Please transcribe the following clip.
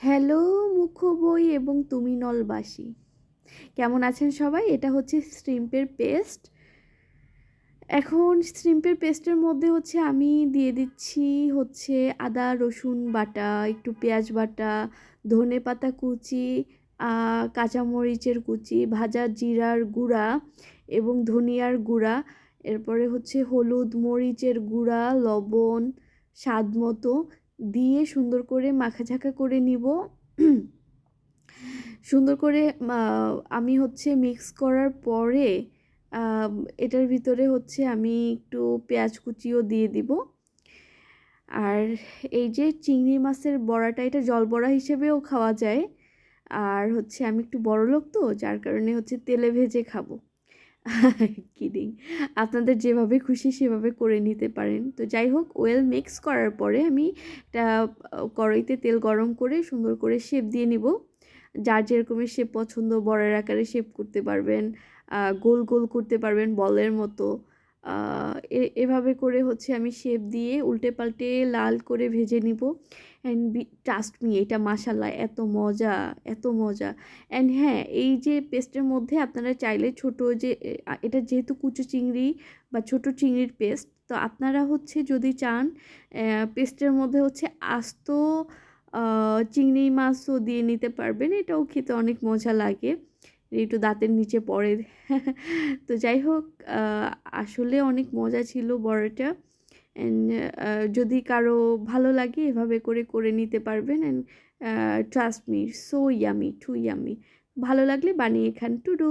Hello মুখ্য বই এবং তুমি নলবাসী। কেমন আছেন সবাই? এটা হচ্ছে শ্রিম্পের পেস্ট এখন শ্রিম্পের পেস্টের মধ্যে হচ্ছে আমি দিয়ে দিচ্ছি হচ্ছে আদা, রসুন বাটা, একটু পেঁয়াজ বাটা, ধনে পাতা কুচি কাঁচামরিচের কুচি, ভাজা জিরার গুঁড়া এবং ধনিয়ার গুঁড়া। এরপরে হচ্ছে হলুদ মরিচের গুঁড়া, লবণ, স্বাদ মতো দিয়ে সুন্দর করে মাখাঝাকা করে নিব। সুন্দর করে আমি হচ্ছে মিক্স করার পরে এটার ভিতরে হচ্ছে আমি একটু পেঁয়াজ কুচিও দিয়ে দিব। আর এই যে চিংড়ি মাছের বড়াটা, এটা জল বড়া হিসেবেও খাওয়া যায়। আর হচ্ছে আমি একটু বড় লোক তো, যার কারণে হচ্ছে তেলে ভেজে খাব। কিডিং আপনাদের যেভাবে খুশি সেভাবে করে নিতে পারেন। তো যাই হোক ওয়েল মিক্স করার পরে আমি একটা কড়াইতে তেল গরম করে সুন্দর করে শেপ দিয়ে নিব। যার যেরকমের শেপ পছন্দ বড়ের আকারে শেপ করতে পারবেন গোল গোল করতে পারবেন বলের মতো। এভাবে করে হচ্ছে আমি শেপ দিয়ে উল্টে পাল্টে লাল করে ভেজে নিব। অ্যান্ড ট্রাস্ট মি এটা মাসাল্লাহ এত মজা এত মজা। অ্যান্ড হ্যাঁ এই যে পেস্টের মধ্যে আপনারা চাইলে ছোট যে এটা যেহেতু কুচু চিংড়ি বা ছোট চিংড়ির পেস্ট তো আপনারা হচ্ছে যদি চান পেস্টের মধ্যে হচ্ছে আস্ত চিংড়ি মাছও দিয়ে নিতে পারবেন। এটাও খেতে অনেক মজা লাগে। একটু দাঁতের নিচে পড়ে। তো যাই হোক আসলে অনেক মজা ছিল বড়টা। অ্যান্ড যদি কারও ভালো লাগে এভাবে করে করে নিতে পারবেন। And trust me so yummy too yummy ভালো লাগলে বানিয়ে খান। টুডু